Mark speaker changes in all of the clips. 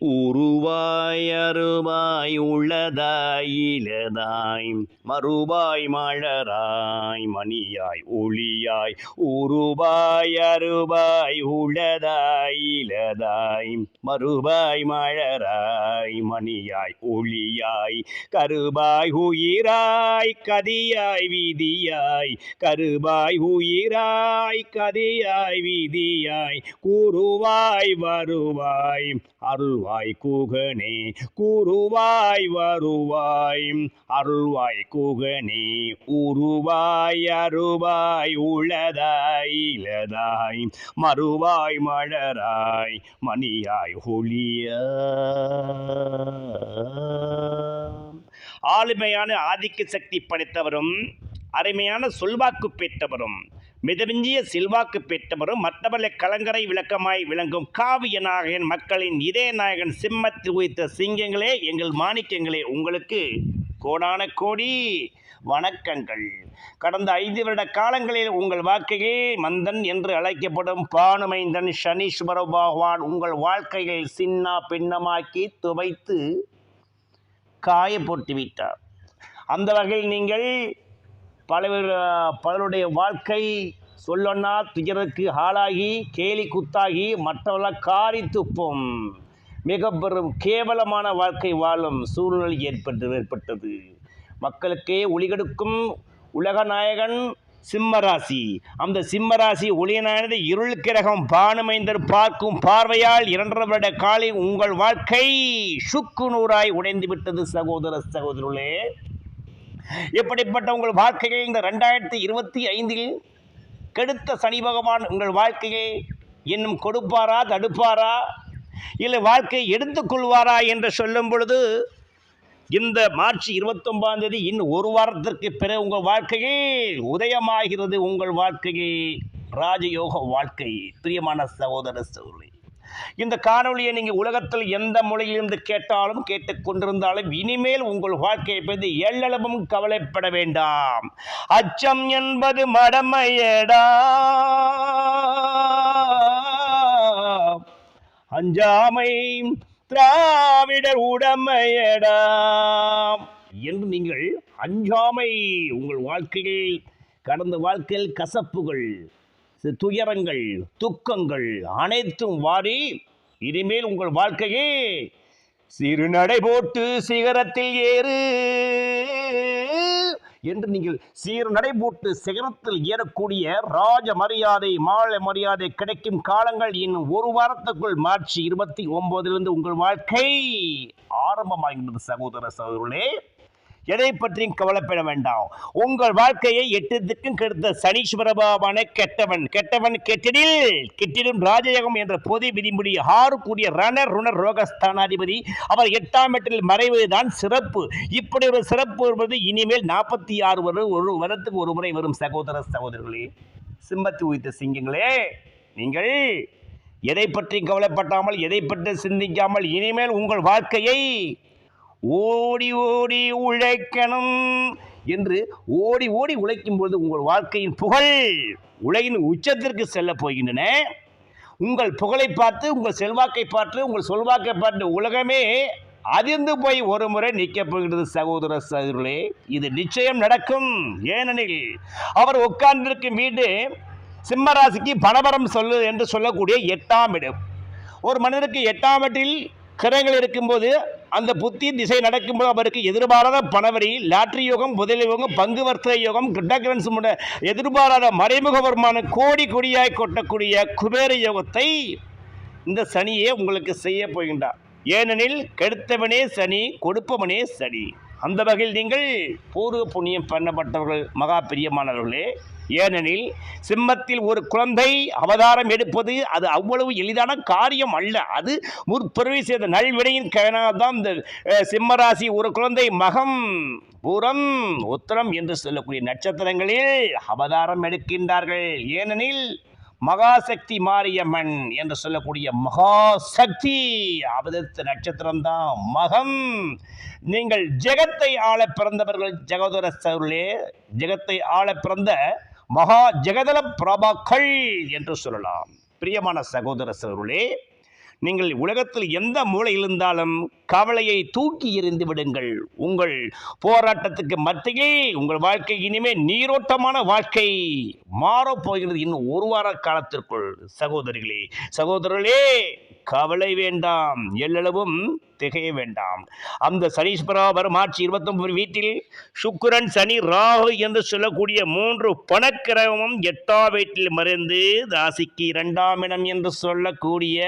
Speaker 1: உருவாய் அருவாய் உள்ளதாய் இலதாய் மறுவாய் மலராய் மணியாய் ஒளியாய் உருவாய் அருவாய் உள்ளதாய் இலதாய் மறுபாய் மழராய் மணியாய் ஒளியாய் கருபாய் உயிராய் கதியாய் விதியாய் கருபாய் உயிராய் கதியாய் விதியாய் கூறுவாய் வருவாய் அருள்வாய் கூகனே கூறுவாய் வருவாய் அருள்வாய் கூகனே உருவாய் அருவாய் உளதாய் இலதாய் மறுவாய் மலராய் மணியாய் ஒளியா ஆளுமையான ஆதிக்க சக்தி படைத்தவரும் அருமையான சொல்வாக்கு பெற்றவரும் மிதமிஞ்சிய செல்வாக்கு பெற்றவரும் மற்றவர்களை கலங்கரை விளக்கமாய் விளங்கும் காவிய நாயகன் மக்களின் இதய நாயகன் சிம்மத்தில் உயிர்த்த சிங்கங்களே எங்கள் மாணிக்கங்களே உங்களுக்கு கோடான கோடி வணக்கங்கள். கடந்த ஐந்து வருட காலங்களில் உங்கள் வாழ்க்கையே மந்தன் என்று அழைக்கப்படும் பானுமைந்தன் சனீஸ்வர பகவான் உங்கள் வாழ்க்கையை சின்னா பின்னமாக்கி துவைத்து காயப்போட்டு விட்டார். அந்த வகையில் நீங்கள் பலவர் பலருடைய வாழ்க்கை சொல்லொன்னா துயருக்கு ஆளாகி கேலி குத்தாகி மற்றவர்களால் காரி துப்பும் மிக பெரும் கேவலமான வாழ்க்கை வாழும் சூழ்நிலை ஏற்பட்டு ஏற்பட்டது. மக்களுக்கே ஒளிகெடுக்கும் உலகநாயகன் சிம்மராசி. அந்த சிம்மராசி ஒளியனானது இருள் கிரகம் பானுமைந்தர் பார்க்கும் பார்வையால் இரண்டரை வருட காலை உங்கள் வாழ்க்கை சுக்கு நூறாய் உடைந்து விட்டது சகோதர சகோதரர்களே. எப்படிப்பட்ட உங்கள் வாழ்க்கையை இந்த ரெண்டாயிரத்தி இருபத்தி ஐந்தில் கெடுத்த சனி பகவான் உங்கள் வாழ்க்கையை இன்னும் கொடுப்பாரா தடுப்பாரா? இல்லை வாழ்க்கையை எடுத்துக்கொள்வாரா என்று சொல்லும் பொழுது இந்த மார்ச் இருபத்தொன்பதாம் தேதி இன்னும் ஒரு வாரத்திற்கு பிறகு உங்கள் வாழ்க்கையே உதயமாகிறது. உங்கள் வாழ்க்கையே ராஜயோக வாழ்க்கை. பிரியமான சகோதர சகோதரி இந்த காணொளியை நீங்கள் உலகத்தில் எந்த மொழியிலிருந்து கேட்டாலும் கேட்டுக்கொண்டிருந்தாலும் இனிமேல் உங்கள் வாழ்க்கையை பற்றி எல்லளவும் கவலைப்பட வேண்டாம். அச்சம் என்பது மடமையடா. அஞ்சாமை திராவிடர் உடமையடா. என்று நீங்கள் அஞ்சாமை உங்கள் வாழ்க்கையில் கடந்த வாழ்க்கையில் கசப்புகள் துயரங்கள் துக்கங்கள் அனைத்தும் வாரி இனிமேல் உங்கள் வாழ்க்கையே சிறுநடை போட்டு சிகரத்தில் ஏறு என்று நீங்கள் சீர்நடை போட்டு சிகரத்தில் ஏறக்கூடிய ராஜ மரியாதை மாலை மரியாதை கிடைக்கும் காலங்கள் இன்னும் ஒரு வாரத்துக்குள் மார்ச் இருபத்தி ஒன்பதிலிருந்து உங்கள் வாழ்க்கை ஆரம்பமாகின்றது சகோதர சகோதரர்களே. எதை பற்றியும் கவலைப்பட வேண்டாம். உங்கள் வாழ்க்கையை எட்டு திக்கும் கெடுத்த சனீஸ்வர பாபான கெட்டவன். கெட்டவன் கெட்டிடில் கெட்டிடும் ராஜயோகம் என்ற பொது விதிமுடி ஆறு கூடிய ரணர் ருணர் ரோகஸ்தானாதிபதி. அவர் எட்டாம் எட்டில் மறைவதுதான் சிறப்பு. இப்படி ஒரு சிறப்பு வருவது இனிமேல் நாற்பத்தி ஆறு வரும் ஒரு வருடத்துக்கு ஒரு முறை வரும் சகோதர சகோதரர்களே சிம்மத்து உயித்த சிங்கங்களே நீங்கள் எதை பற்றி கவலைப்பட்டாமல் எதை பற்றி சிந்திக்காமல் இனிமேல் உங்கள் வாழ்க்கையை ஓடி ஓடி உழைக்கணும் என்று ஓடி ஓடி உழைக்கும் பொழுது உங்கள் வாழ்க்கையின் புகழ் உலகின் உச்சத்திற்கு செல்ல போகின்றன. உங்கள் புகழை பார்த்து உங்கள் செல்வாக்கை பார்த்து உங்கள் சொல்வாக்கை பார்த்து உலகமே அதிர்ந்து போய் ஒரு முறை நிற்கப் போகிறது சகோதர சகோதரர்களே இது நிச்சயம் நடக்கும். ஏனெனில் அவர் உட்கார்ந்திருக்கும் வீடு சிம்மராசிக்கு பணபரம் சொல்லு என்று சொல்லக்கூடிய எட்டாம் இடம். ஒரு மனிதனுக்கு எட்டாம் இடத்தில் கிரகங்கள் இருக்கும்போது அந்த புத்தி திசை நடக்கும்போது அவருக்கு எதிர்பாராத பணவரி லாட்ரி யோகம் முதல் யோகம் பங்கு வர்த்தக யோகம் கிரிப்டோகரன்சி எதிர்பாராத மறைமுக வருமானம் கோடி கொடியாய் கொட்டக்கூடிய குபேர யோகத்தை இந்த சனியே உங்களுக்கு செய்ய போகின்றார். ஏனெனில் கெடுத்தவனே சனி கொடுப்பவனே சனி. அந்த வகையில் நீங்கள் பூர்வ புண்ணியம் பண்ணப்பட்டவர்கள் மகா பிரியமானவர்களே. ஏனெனில் சிம்மத்தில் ஒரு குழந்தை அவதாரம் எடுப்பது அது அவ்வளவு எளிதான காரியம் அல்ல. அது முற்பிறவி செய்த நல்வினையின் தான் இந்த சிம்மராசி ஒரு குழந்தை மகம் பூரம் உத்தரம் என்று சொல்லக்கூடிய நட்சத்திரங்களில் அவதாரம் எடுக்கின்றார்கள். ஏனெனில் மகாசக்தி மாரியம்மன் என்று சொல்லக்கூடிய மகாசக்தி. அவதரித்த நட்சத்திரம் தான் மகம். நீங்கள் ஜெகத்தை ஆள பிறந்தவர்கள் ஜெகதர சருளே ஜெகத்தை ஆள பிறந்த மகா ஜெகதல பிரபாக்கள் என்று சொல்லலாம். பிரியமான சகோதர சருளே நீங்கள் உலகத்தில் எந்த மூலையில் இருந்தாலும் கவலையை தூக்கி எறிந்து விடுங்கள். உங்கள் போராட்டத்துக்கு மத்தியில் உங்கள் வாழ்க்கை இனிமே நீரோட்டமான வாழ்க்கை மாறப்போகிறது இன்னும் ஒரு வார காலத்திற்குள். சகோதரிகளே சகோதரர்களே கவலை வேண்டாம். எல்லளவும் திகைய வேண்டாம். அந்த சனீஸ்வரா வரும் மார்ச் இருபத்தொன்பது வீட்டில் சுக்கரன் சனி ராகு என்று சொல்லக்கூடிய மூன்று பணக்கிரகமும் எட்டாம் வீட்டில் மறைந்து ராசிக்கு இரண்டாம் இடம் என்று சொல்லக்கூடிய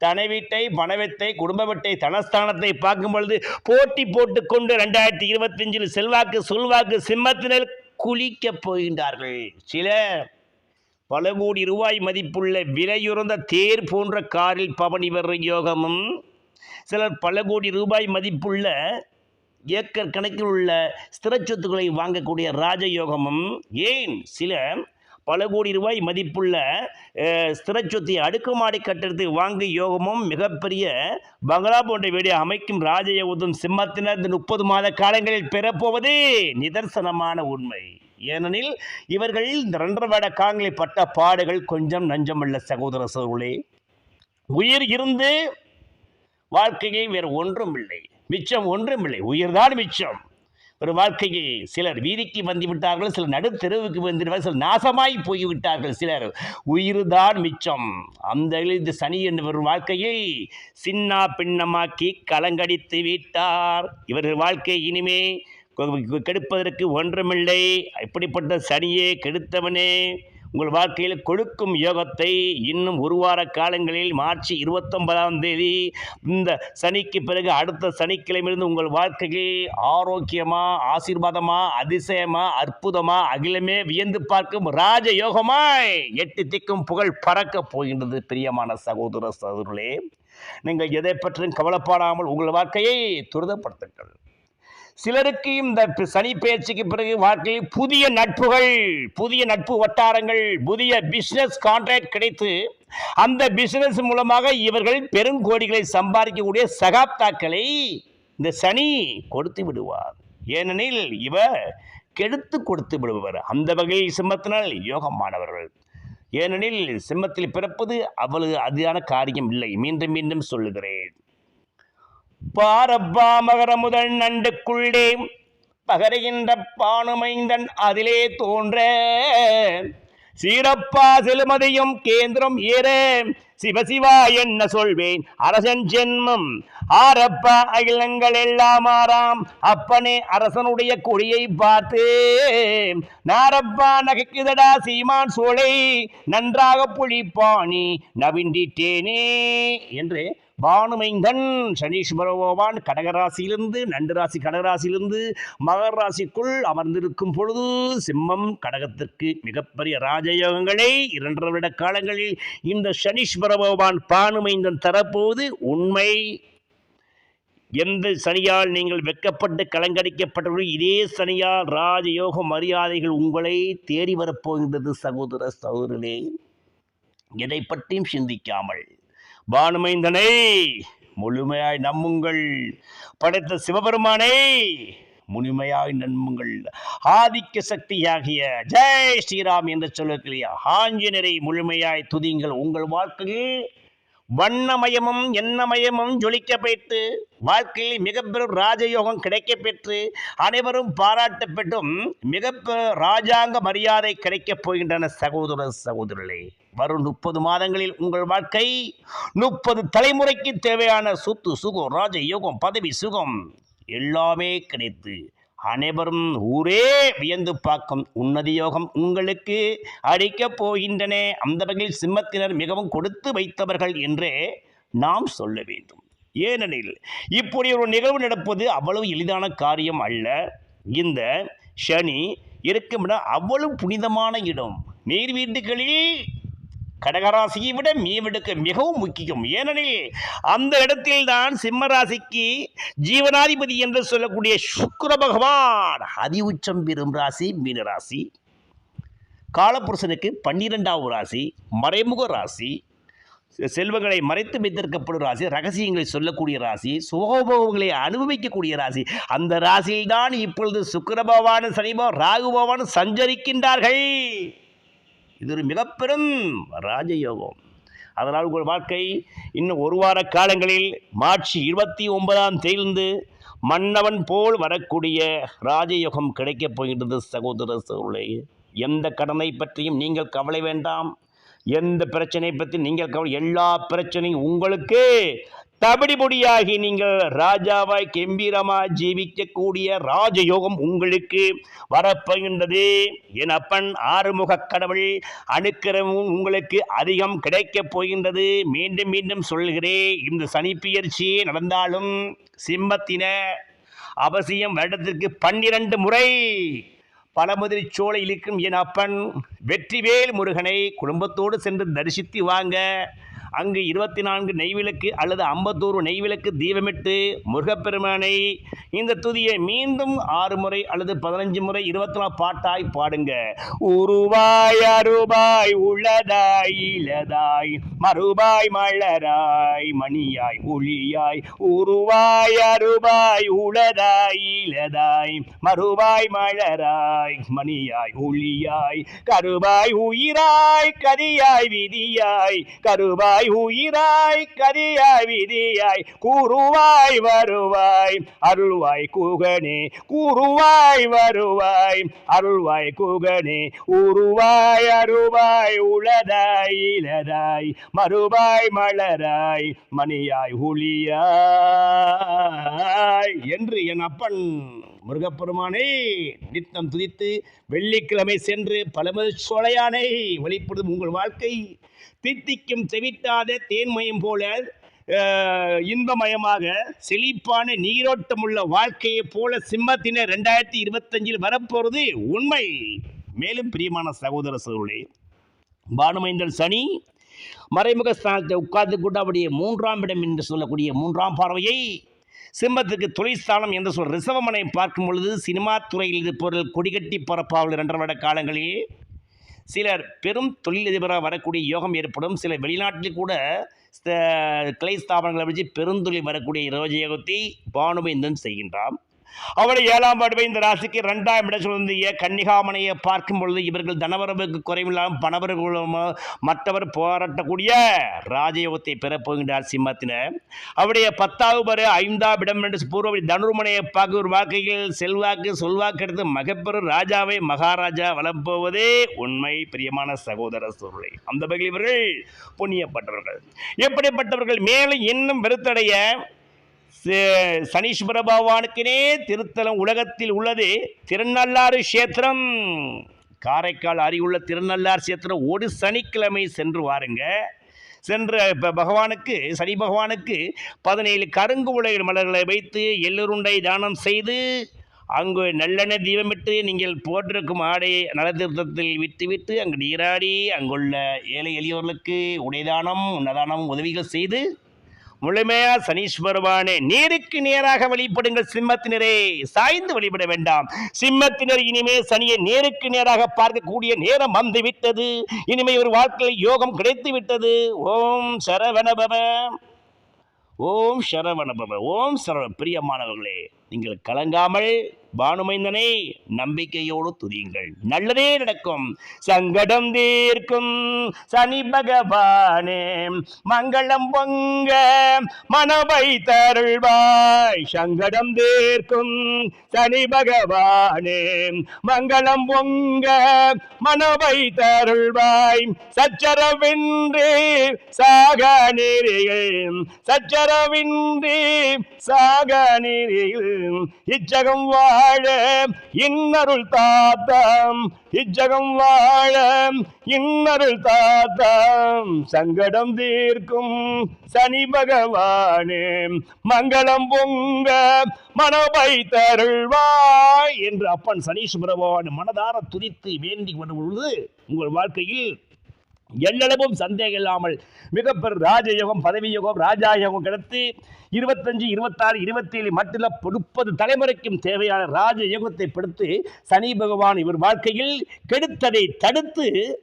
Speaker 1: தன வீட்டை மனவத்தை குடும்ப வீட்டை தனஸ்தானத்தை பார்க்கும் பொழுது போட்டி போட்டுக்கொண்டு ரெண்டாயிரத்தி இருபத்தஞ்சில் செல்வாக்கு சொல்வாக்கு சிம்மத்தினர் குளிக்கப் போகின்றார்கள். சில பல கோடி ரூபாய் மதிப்புள்ள விலையுறந்த தேர் போன்ற காரில் பவனி வர்ற யோகமும் சிலர் பல கோடி ரூபாய் மதிப்புள்ள ஏக்கர் கணக்கில் உள்ள ஸ்திர சொத்துக்களை வாங்கக்கூடிய ராஜயோகமும் ஏன் சில பல கோடி ரூபாய் மதிப்புள்ள அஹ், சொத்தை அடுக்குமாடி கட்டடத்தை வாங்கும் யோகமும் மிகப்பெரிய பங்களா போன்ற வீடியோ அமைக்கும் ராஜயோகம் சிம்மத்தினர் இந்த முப்பது மாத காலங்களில் பெறப்போவது நிதர்சனமான உண்மை. ஏனெனில் இவர்கள் இந்த ரெண்டரை வருட காலங்களில் பட்ட பாடுகள் கொஞ்சம் நஞ்சமல்ல சகோதர சோழே உயிர் இருந்து வாழ்க்கையை வேறு ஒன்றும் இல்லை மிச்சம் ஒன்றும் இல்லை உயிர்தான் மிச்சம். ஒரு வாழ்க்கையை சிலர் வீதிக்கு வந்து விட்டார்கள் சிலர் நடுத்தெருவுக்கு வந்துவிட்டார்கள் சிலர் நாசமாய் போய்விட்டார்கள். சிலர் உயிர்தான் மிச்சம். அந்த இந்த சனி ஒரு வாழ்க்கையை சின்னா பின்னமாக்கி கலங்கடித்து விட்டார். இவர்கள் வாழ்க்கை இனிமே கெடுப்பதற்கு ஒன்றுமில்லை. இப்படிப்பட்ட சனியே கெடுத்தவனே. உங்கள் வாழ்க்கையில் கொடுக்கும் யோகத்தை இன்னும் ஒரு வார காலங்களில் மார்ச் இருபத்தொன்பதாம் தேதி இந்த சனிக்கு பிறகு அடுத்த சனிக்கிழமையிலிருந்து உங்கள் வாழ்க்கையை ஆரோக்கியமாக ஆசீர்வாதமாக அதிசயமா அற்புதமாக அகிலமே வியந்து பார்க்கும் ராஜ யோகமாய் எட்டு திக்கும் புகழ் பறக்கப் போகின்றது பிரியமான சகோதர சகோதரர்களே. நீங்கள் எதை பற்றியும் கவலைப்படாமல் உங்கள் வாழ்க்கையை துரிதப்படுத்துங்கள். சிலருக்கு இந்த சனி பேச்சுக்கு பிறகு வாழ்க்கையில் புதிய நட்புகள் புதிய நட்பு வட்டாரங்கள் புதிய பிசினஸ் கான்ட்ராக்ட் கிடைத்து அந்த பிசினஸ் மூலமாக இவர்கள் பெருங்கோடிகளை சம்பாதிக்கக்கூடிய சகாப்தாக்களை இந்த சனி கொடுத்து விடுவார். ஏனெனில் இவர் கெடுத்து கொடுத்து விடுபவர். அந்த வகையில் சிம்மத்தினால் யோகமானவர்கள். ஏனெனில் சிம்மத்தில் பிறப்பது அவ்வளவு அதிகான காரியம் இல்லை. மீண்டும் மீண்டும் சொல்லுகிறேன். பாரப்பா மகர முதல் நண்டுக்குள்ளே பகருகின்ற பானுமைந்தன் அதிலே தோன்ற. சீரப்பா செலுமதியும் கேந்திரம் ஏற. சிவசிவா என்ன சொல்வேன்? அரசன் ஜென்மம். ஆரப்பா அகிலங்கள் எல்லாம் ஆறாம். அப்பனே அரசனுடைய கொடியை பார்த்து நாரப்பா நகைக்குதடா சீமான் சோலை நன்றாக புழிப்பாணி நவிண்டிட்டேனே என்று பானுமைந்தன் சனீஸ்வர பகவான் கடகராசியிலிருந்து நண்டு ராசி கடகராசியிலிருந்து மகர ராசிக்குள் அமர்ந்திருக்கும் பொழுது சிம்மம் கடகத்திற்கு மிகப்பெரிய ராஜயோகங்களை. இரண்டரை வருட காலங்களில் இந்த சனீஸ்வர பரபகவான் பானுமைந்தன் தரப்போது உண்மை எந்த சனியால் நீங்கள் வெக்கப்பட்டு கலங்கடிக்கப்பட்டவர்கள் இதே சனியால் ராஜயோக மரியாதைகள் உங்களை தேடி வரப்போகின்றது சகோதர சகோதரனே எதை பற்றியும் சிந்திக்காமல் பானுமைந்தனை முழுமையாய் நம்புங்கள். படைத்த சிவபெருமானை முழுமையாய் நன்மங்கள் ஆதிக்க சக்தியாகிய ஜெய் ஸ்ரீராம் என்று சொல்லக்கூடிய ஆஞ்சநரை முழுமையாய் துதிங்கள் உங்கள் வாழ்க்கையில் வண்ணமயமும் எண்ணமயமும் ஜொலிக்க பெற்று வாழ்க்கையில் மிகப்பெரும் ராஜயோகம் கிடைக்க பெற்று அனைவரும் பாராட்டப்பட்டும் பெற்றும் மிக ராஜாங்க மரியாதை கிடைக்கப் போகின்றன சகோதர சகோதரர்களே. வரும் முப்பது மாதங்களில் உங்கள் வாழ்க்கை முப்பது தலைமுறைக்கு தேவையான சொத்து சுகம் ராஜ யோகம் பதவி சுகம் எல்லாமே கிடைத்து அனைவரும் ஊரே வியந்து பார்க்கும் உன்னதி யோகம் உங்களுக்கு அடிக்கப் போகின்றன. அந்த வகையில் சிம்மத்தினர் மிகவும் கொடுத்து வைத்தவர்கள் என்றே நாம் சொல்ல வேண்டும். ஏனெனில் இப்படி ஒரு நிகழ்வு நடப்பது அவ்வளவு எளிதான காரியம் அல்ல. இந்த சனி இருக்கும் அவ்வளவு புனிதமான இடம். நீர் வீட்டுகளில் கடகராசியை விட மீவெடுக்க மிகவும் முக்கியம். ஏனெனில் அந்த இடத்தில் சிம்மராசிக்கு ஜீவனாதிபதி என்று சொல்லக்கூடிய சுக்கர பகவான் அதி உச்சம் பெறும் ராசி மீன ராசி. காலப்புருஷனுக்கு பன்னிரெண்டாவது ராசி மறைமுக ராசி. செ- செல்வங்களை மறைத்து வைத்திருக்கப்படும் ராசி ரகசியங்களை சொல்லக்கூடிய ராசி சுகோபோகங்களை அனுபவிக்கக்கூடிய ராசி. அந்த ராசியில் தான் இப்பொழுது சுக்கர பகவானும் சனி பகவான் ராகு பகவானும் சஞ்சரிக்கின்றார்கள். இது ஒரு மிகப்பெரும் ராஜயோகம். அதனால் உங்கள் வாழ்க்கை இன்னும் ஒரு வார காலங்களில் மார்ச் இருபத்தி ஒன்பதாம் தேதியிலிருந்து மன்னவன் போல் வரக்கூடிய ராஜயோகம் கிடைக்கப் போகின்றது சகோதர சகோதரே எந்த கடனை பற்றியும் நீங்கள் கவலை வேண்டாம். எந்த பிரச்சனை பற்றி நீங்கள் கவலை எல்லா பிரச்சனையும் உங்களுக்கு தபடிபொடியாகி நீங்கள் ராஜாவாய் கெம்பீரமாய் ஜீவிக்கக்கூடிய ராஜயோகம் உங்களுக்கு வரப்போகின்றது. என் அப்பன் ஆறுமுக கடவுள் அணுக்கிரமும் உங்களுக்கு அதிகம் கிடைக்கப் போகின்றது. மீண்டும் மீண்டும் சொல்கிறேன் இந்த சனிப்பெயர்ச்சி நடந்தாலும் சிம்மத்தின அவசியம் வருடத்திற்கு பன்னிரண்டு முறை பழமுதிரி சோலை இழுக்கும் என் அப்பன் வெற்றிவேல் முருகனை குடும்பத்தோடு சென்று தரிசித்து வாங்க அங்கு இருபத்தி நான்கு நெய்விளக்கு அல்லது ஐம்பத்தோரு நெய்விளக்கு தீபமிட்டு முருகப்பெருமானை இந்த துதியை மீண்டும் ஆறு முறை அல்லது பதினஞ்சு முறை இருபத்தி நாலு பாட்டாய் பாடுங்க. உருவாய் அருபாய் உள்ளதாய் இளதாய் மறுபாய் மலராய் மணியாய் ஒளியாய். உருவாய் அருபாய் உளதாய் இளதாய் மறுபாய் மலராய் மணியாய் ஒளியாய். கருவாய் உயிராய் கதியாய் விதியாய். கருவாய் உயிராய் கதியாய் விதியாய் கூறுவாய் வருவாய். அருள்வாய் குகனே கூறுவாய் வருவாய். அருள்வாய் குகனே உருவாய் அருவாய் உளதாய் இளதாய் மறுவாய் மலராய் மணியாய் ஒளியாய் என்று என் அப்பன் முருகப்பெருமானை நித்தம் துதித்து வெள்ளிக்கிழமை சென்று பலமது சோழையானை வெளிப்படுத்தும் உங்கள் வாழ்க்கை. தித்திக்கும் செவிட்டாத தேன்மயம் போல இன்பமயமாக செழிப்பான நீரோட்டமுள்ள வாழ்க்கையைப் போல சிம்மத்தினர் ரெண்டாயிரத்தி இருபத்தஞ்சில் வரப்போகிறது உண்மை. மேலும் பிரியமான சகோதர சகோதரே பானுமைந்தல் சனி மறைமுக ஸ்தானத்தை உட்கார்ந்து கொண்டு அவருடைய மூன்றாம் இடம் என்று சொல்லக்கூடிய மூன்றாம் பார்வையை சிம்மத்துக்கு தொழிற்ஸ்தானம் என்று சொல் ரிசவமனை பார்க்கும் பொழுது சினிமா துறையில் இருப்பவர்கள் கொடிகட்டி பரப்பாவல் இரண்டரை வருட காலங்களில். சிலர் பெரும் தொழிலதிபராக வரக்கூடிய யோகம் ஏற்படும். சில வெளிநாட்டில் கூட கிளை ஸ்தாபனங்களை வச்சு பெருந்தொழில் வரக்கூடிய ரோஜயோகத்தை பானுமைந்தன் செய்கின்றான். அவளை ஏழாம் படுவை இந்த ராசிக்கு ரெண்டாம் இடம் சொல்லிய கன்னிகாமனையை பார்க்கும் பொழுது இவர்கள் தனவரவுக்கு குறைவில்லாமல் பணவர்களும் மற்றவர் போராட்டக்கூடிய ராஜயோகத்தை பெறப்போகின்றார் சிம்மத்தினர் அவருடைய பத்தாவது பரு ஐந்தாம் இடம் என்று பூர்வபடி தனுர்மனையை பார்க்க ஒரு வாக்கையில் செல்வாக்கு சொல்வாக்கு எடுத்து மகப்பெரு ராஜாவை மகாராஜா வளம் போவதே உண்மை. பிரியமான சகோதர சூழ்நிலை அந்த வகையில் இவர்கள் புண்ணியப்பட்டவர்கள். எப்படிப்பட்டவர்கள்? மேலும் இன்னும் வெறுத்தடைய சனீஸ்வர பகவானுக்குனே திருத்தலம் உலகத்தில் உள்ளது. திருநள்ளாறு கஷேத்திரம். காரைக்கால் அருகுள்ள திருநள்ளார் கஷேத்திரம். ஒரு சனிக்கிழமை சென்று வாருங்க. சென்ற இப்போ பகவானுக்கு சனி பகவானுக்கு பதினேழு கருங்கு உலக மலர்களை வைத்து எள்ளுருண்டை தானம் செய்து அங்கு நல்லெண்ணெய் தீபமிட்டு நீங்கள் போட்டிருக்கும் ஆடையை நலத்திருத்தத்தில் விட்டுவிட்டு அங்கு நீராடி அங்குள்ள ஏழை எளியவர்களுக்கு உடைதானம் உன்னதானம் உதவிகள் செய்து முழுமையா சனீஸ்வரவானே நேருக்கு நேராக வழிபடுங்கள் சிம்மத்தினரே. சாய்ந்து வழிபட வேண்டாம். சிம்மத்தினர் இனிமே சனியை நேருக்கு நேராக பார்க்கக்கூடிய நேரம் வந்துவிட்டது. இனிமே ஒரு வாழ்க்கையில் யோகம் கிடைத்து விட்டது ஓம் சரவணபவ. ஓம் சரவணபவ. ஓம் சரவ பிரியமானவர்களே நீங்கள் கலங்காமல் பானுமைந்தனை நம்பிக்கையோடு துதியுங்கள். நல்லதே நடக்கும். சங்கடம் தீர்க்கும். சனி பகவானே மங்களம் பொங்க. மனவை தருள்வாய் சங்கடம் தீர்க்கும். சனி பகவானே மங்களம் பொங்க. மனவை தருள்வாய் சச்சரவின்றி சாக நெறிகள் சச்சரவின்றி சாக நெறிகள் இச்சகம் வா வாழ இன்னருள் தாத்தாம் இச்சகம் வாழ இன்னருள் தாத்தாம். சங்கடம் தீர்க்கும் சனி பகவானே மங்களம் பொங்க மனவை தருள்வாய் என்று அப்பன் சனீஸ்வர பகவான் மனதார துதித்து வேண்டி வரும் பொழுது உங்கள் வாழ்க்கையில் எல்லளவும் சந்தேகம் இல்லாமல் மிகப்பெரும் ராஜயோகம் பதவி ராஜாயோகம் ராஜா கிடைத்து இருபத்தஞ்சு இருபத்தாறு இருபத்தேழு மட்டும் இல்ல முப்பது தலைமுறைக்கும் தேவையான ராஜயோகத்தை படுத்து சனி பகவான் இவர் வாழ்க்கையில் கெடுத்ததை தடுத்து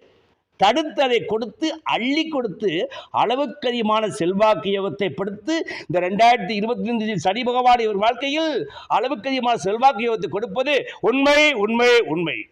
Speaker 1: தடுத்ததை கொடுத்து அள்ளி கொடுத்து அளவுக்கதிகமான செல்வாக்கு யோகத்தை படுத்து இந்த ரெண்டாயிரத்தி இருபத்தி அஞ்சு சனி பகவான் இவர் வாழ்க்கையில் அளவுக்கதிகமான செல்வாக்கு யோகத்தை கொடுப்பது உண்மை உண்மை உண்மை.